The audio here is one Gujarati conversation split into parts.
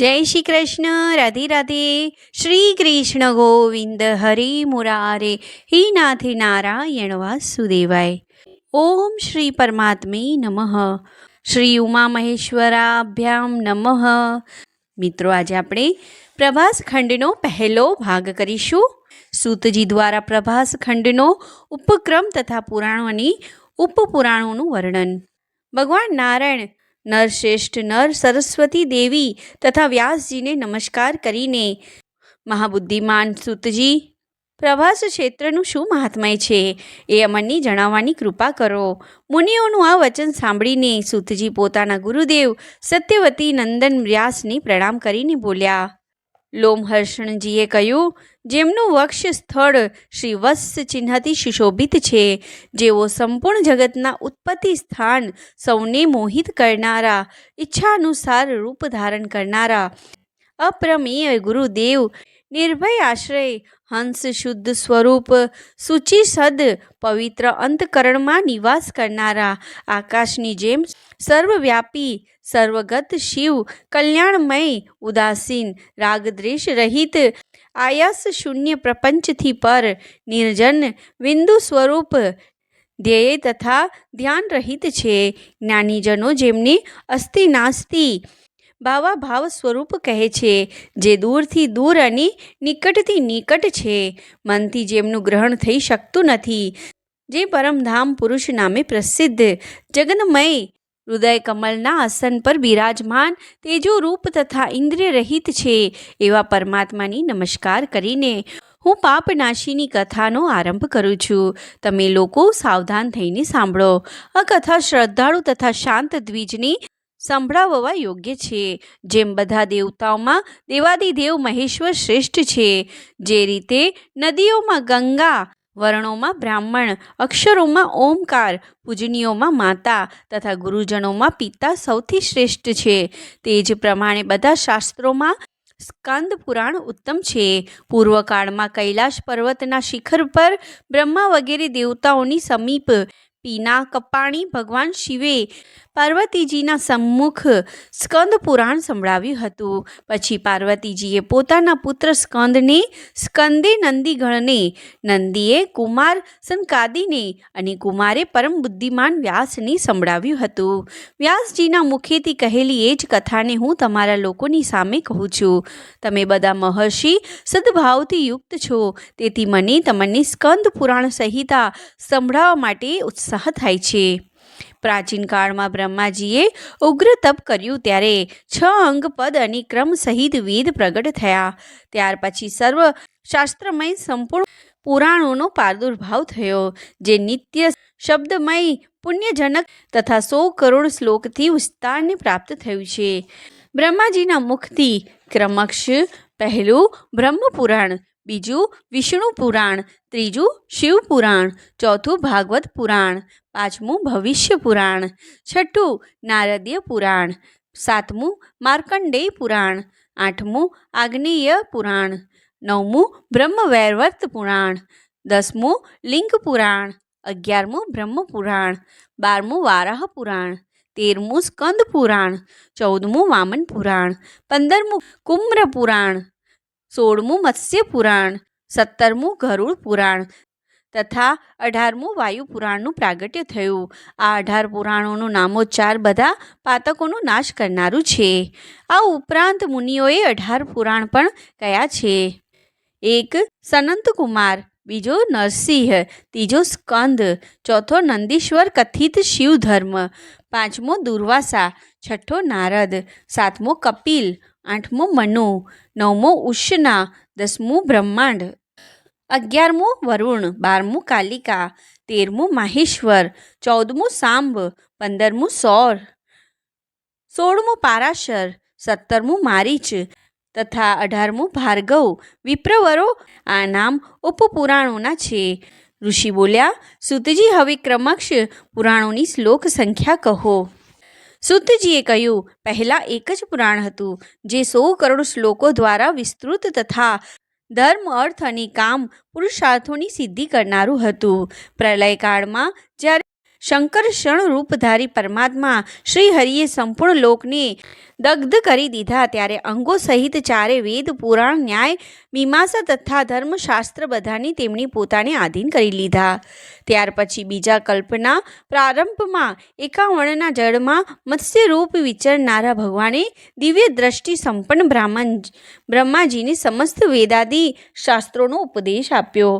જય શ્રી કૃષ્ણ, રાધે રાધે. શ્રી કૃષ્ણ ગોવિંદ હરિ મુરારે. હે નાથે નારાયણ વાસુદેવાય. ઓમ શ્રી પરમાત્મે નમઃ. શ્રી ઉમા મહેશ્વરાભ્યામ નમઃ. મિત્રો, આજે આપણે પ્રભાસ ખંડનો પહેલો ભાગ કરીશું. સૂતજી દ્વારા પ્રભાસ ખંડનો ઉપક્રમ તથા પુરાણોની ઉપપુરાણોનું વર્ણન. ભગવાન નારાયણ નરશ્રેષ્ઠ નર સરસ્વતી દેવી તથા વ્યાસજીને નમસ્કાર કરીને મહાબુદ્ધિમાન સુતજી, પ્રવાસ ક્ષેત્રનું શું મહાત્મય છે એ અમરની જણાવવાની કૃપા કરો. મુનિઓનું આ વચન સાંભળીને સુતજી પોતાના ગુરુદેવ સત્યવતી નંદન વ્યાસને પ્રણામ કરીને બોલ્યા લોમહર્ષણજીએ કહ્યું, જેમનું વક્ષ સ્થળ શ્રી વત્સ ચિહ્નથી સુશોભિત છે, જેઓ સંપૂર્ણ જગતના ઉત્પત્તિ સ્થાન સૌને મોહિત કરનારા, ઈચ્છાનુસાર રૂપ ધારણ કરનારા, અપ્રમેય ગુરુદેવ, નિર્ભય આશ્રય હંસ શુદ્ધ સ્વરૂપ શુચિસદ પવિત્ર અંતકરણમાં નિવાસ કરનારા. આકાશની જેમ સર્વવ્યાપી, સર્વગત શિવ, કલ્યાણમય, ઉદાસીન, રાગદ્વેષ રહિત, આયાસ શૂન્ય પ્રપંચથી પર, નિર્જન બિંદુ સ્વરૂપ, ધ્યેય તથા ધ્યાન રહિત છે. જ્ઞાનીજનો જેમને અસ્થિ નાસ્તિ ભાવાભાવ સ્વરૂપ કહે છે, જે દૂરથી દૂર અને નિકટથી નિકટ છે. મનથી જેમનું ગ્રહણ થઈ શકતું નથી, જે પરમધામ પુરુષ નામે પ્રસિદ્ધ. જગન્મય હૃદય કમલના આસન પર બિરાજમાન, તેજો રૂપ તથા ઇન્દ્રિય રહિત છે. એવા પરમાત્માની નમસ્કાર કરીને હું પાપનાશીની કથાનો આરંભ કરું છું. તમે લોકો સાવધાન થઈને સાંભળો. આ કથા શ્રદ્ધાળુ તથા શાંત દ્વિજની સંભળાવવા યોગ્ય છે. જેમ બધા દેવતાઓમાં દેવાદિદેવ મહેશ્વર શ્રેષ્ઠ છે. જે રીતે નદીઓમાં ગંગા, વર્ણોમાં બ્રાહ્મણ, અક્ષરોમાં ઓમકાર પૂજનીઓમાં માતા તથા ગુરુજનોમાં પિતા સૌથી શ્રેષ્ઠ છે. તે જ પ્રમાણે બધા શાસ્ત્રોમાં સ્કંદ પુરાણ ઉત્તમ છે. પૂર્વકાળમાં કૈલાશ પર્વતના શિખર પર બ્રહ્મા વગેરે દેવતાઓની સમીપ પીના કપાણી ભગવાન શિવે પાર્વતીજીના સમ્મુખ સ્કંદ પુરાણ સંભળાવ્યું હતું. પછી પાર્વતીજીએ પોતાના પુત્ર સ્કંદને સ્કંદે નંદીગણને, નંદીએ કુમાર સંકાદીને અને કુમારે પરમ બુદ્ધિમાન વ્યાસને સંભળાવ્યું હતું. વ્યાસજીના મુખેથી કહેલી એ જ કથાને હું તમારા લોકોની સામે કહું છું. તમે બધા મહર્ષિ સદભાવથી યુક્ત છો, તેથી મને તમને સ્કંદ પુરાણ સંહિતા સંભળાવવા માટે ઉત્સાહ થાય છે. પ્રાચીન કાળમાં બ્રહ્માજીએ ઉગ્ર તપ કર્યું ત્યારે છ અંગ, પદ અને ક્રમ સહિત વેદ પ્રગટ થયા. ત્યાર પછી સર્વ શાસ્ત્રમય સંપૂર્ણ પુરાણોનો પ્રાદુર્ભાવ થયો, જે નિત્ય શબ્દમય, પુણ્યજનક તથા સો કરોડ શ્લોકથી વિસ્તારને પ્રાપ્ત થયું છે. બ્રહ્માજીના મુખથી ક્રમક્ષ પહેલું બ્રહ્મપુરાણ, બીજું વિષ્ણુ પુરાણ ત્રીજું શિવ પુરાણ ચોથું ભાગવત પુરાણ પાંચમું ભવિષ્ય પુરાણ છઠ્ઠું નારદીય પુરાણ સાતમું માર્કંડેય પુરાણ આઠમું આગ્નેય પુરાણ નવમું બ્રહ્મવૈવર્ત પુરાણ દસમું લિંગ પુરાણ અગિયારમું બ્રહ્મ પુરાણ બારમું વારાહ પુરાણ તેરમું સ્કંદ પુરાણ, ચૌદમું વામન પુરાણ, પંદરમું કુમ્ર પુરાણ, સોળમું મત્સ્ય પુરાણ, સત્તરમું ગરુડ પુરાણ તથા અઢારમું વાયુ પુરાણનું પ્રાગટ્ય થયું. આ અઢાર પુરાણોનું નામોચ્ચાર બધા પાતકોનો નાશ કરનારું છે. આ ઉપરાંત મુનિઓએ અઢાર પુરાણ પણ કયા છે? એક સનંતકુમાર બીજો નરસિંહ, ત્રીજો સ્કંદ, ચોથો નંદીશ્વર કથિત શિવ ધર્મ પાંચમો દુર્વાસા, છઠ્ઠો નારદ, સાતમો કપિલ, આઠમો મનુ, નવમો ઉષ્ના દસમું બ્રહ્માંડ, અગિયારમું વરુણ, બારમું કાલિકા, તેરમું માહેશ્વર, ચૌદમું સાંબ, પંદરમું સૌર, સોળમું પારાશર, સત્તરમું મારીચ તથા અઢારમું ભાર્ગવ, વિપ્રવરો આ નામ ઉપપુરાણોના છે. ઋષિ બોલ્યા, સુતજી, હવે ક્રમક્ષ પુરાણોની શ્લોક સંખ્યા કહો. સુતજીએ કહ્યું, પહેલાં એક જ પુરાણ હતું, જે સો કરોડ શ્લોકો દ્વારા વિસ્તૃત તથા ધર્મ, અર્થ અને કામ પુરુષાર્થોની સિદ્ધિ કરનારું હતું. પ્રલયકાળમાં જ્યારે શંકર શણ રૂપધારી પરમાત્મા શ્રી હરિએ સંપૂર્ણ લોકને દગ્ધ કરી દીધા ત્યારે અંગો સહિત ચારે વેદ, પુરાણ, ન્યાય, મીમાંસા તથા ધર્મશાસ્ત્ર બધાની તેમની પોતાને આધીન કરી લીધા. ત્યાર પછી બીજા કલ્પના પ્રારંભમાં એકાવણના જળમાં મત્સ્યરૂપ વિચરનારા ભગવાને દિવ્ય દ્રષ્ટિ સંપન્ન બ્રાહ્મણ, બ્રહ્માજીને સમસ્ત વેદાદી શાસ્ત્રોનો ઉપદેશ આપ્યો.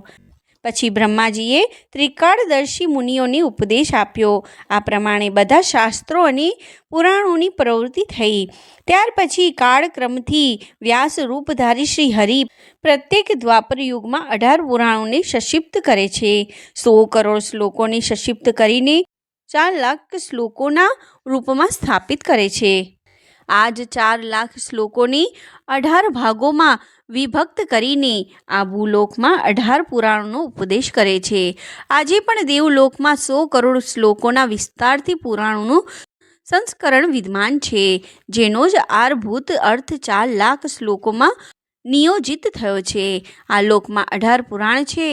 પછી બ્રહ્માજીએ ત્રિકાળદર્શી મુનિઓને ઉપદેશ આપ્યો. આ પ્રમાણે બધા શાસ્ત્રો અને પુરાણોની પ્રવૃત્તિ થઈ. ત્યાર પછી કાળક્રમથી વ્યાસ રૂપધારી શ્રી હરિ પ્રત્યેક દ્વાપર યુગમાં અઢાર પુરાણોને સશિપ્ત કરે છે. સો કરોડ શ્લોકોને સશિપ્ત કરીને ચાર લાખ શ્લોકોના રૂપમાં સ્થાપિત કરે છે. આ જ ચાર લાખ શ્લોકોની અઢાર ભાગોમાં વિભક્ત કરીને આ ભૂલોકમાં અઢાર પુરાણોનો ઉપદેશ કરે છે. આજે પણ દેવલોકમાં સો કરોડ શ્લોકોના વિસ્તારથી પુરાણોનું સંસ્કરણ વિદ્યમાન છે, જેનો જ આરભૂત અર્થ ચાર લાખ શ્લોકોમાં નિયોજિત થયો છે. આ લોકમાં અઢાર પુરાણ છે.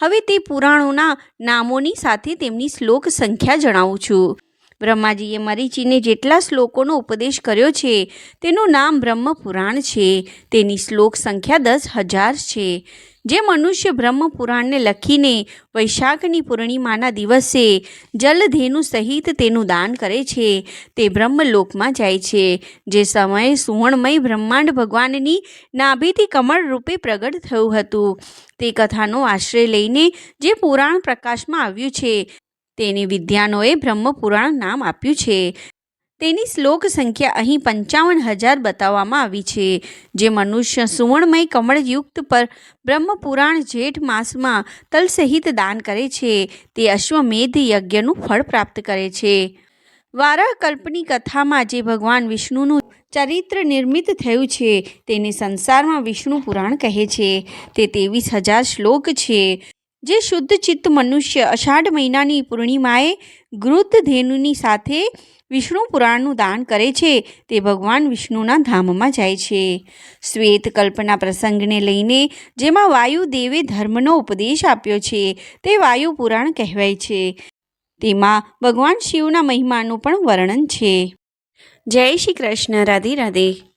હવે તે પુરાણોના નામોની સાથે તેમની શ્લોક સંખ્યા જણાવું છું. બ્રહ્માજીએ મરીચીને જેટલા શ્લોકોનો ઉપદેશ કર્યો છે, તેનું નામ બ્રહ્મપુરાણ છે. તેની શ્લોક સંખ્યા દસ હજાર છે. જે મનુષ્ય બ્રહ્મપુરાણને લખીને વૈશાખની પૂર્ણિમાના દિવસે જલધેનુ સહિત તેનું દાન કરે છે. તે બ્રહ્મલોકમાં જાય છે. જે સમયે સુવર્ણમય બ્રહ્માંડ ભગવાનની નાભીથી કમળ રૂપે પ્રગટ થયું હતું. તે કથાનો આશ્રય લઈને જે પુરાણ પ્રકાશમાં આવ્યું છે તેની વિદ્યાનોએ બ્રહ્મપુરાણ નામ આપ્યું છે. તેની શ્લોક સંખ્યા અહીં પંચાવન હજાર બતાવવામાં આવી છે, જે મનુષ્ય સુવર્ણમય કમળયુક્ત પર બ્રહ્મપુરાણ જેઠ માસમાં તલ સહિત દાન કરે છે. તે અશ્વમેધ યજ્ઞનું ફળ પ્રાપ્ત કરે છે. વારાહ કલ્પની કથામાં જે ભગવાન વિષ્ણુનું ચરિત્ર નિર્મિત થયું છે, તેને સંસારમાં વિષ્ણુ પુરાણ કહે છે. તે ત્રેવીસ હજાર શ્લોક છે. જે શુદ્ધ ચિત્ત મનુષ્ય અષાઢ મહિનાની પૂર્ણિમાએ ગૃદ્ધધેનુની સાથે વિષ્ણુ પુરાણનું દાન કરે છે, તે ભગવાન વિષ્ણુના ધામમાં જાય છે. શ્વેત કલ્પના પ્રસંગને લઈને જેમાં વાયુદેવે ધર્મનો ઉપદેશ આપ્યો છે, તે વાયુ પુરાણ કહેવાય છે. તેમાં ભગવાન શિવના મહિમાનું પણ વર્ણન છે. જય શ્રી કૃષ્ણ, રાધે રાધે.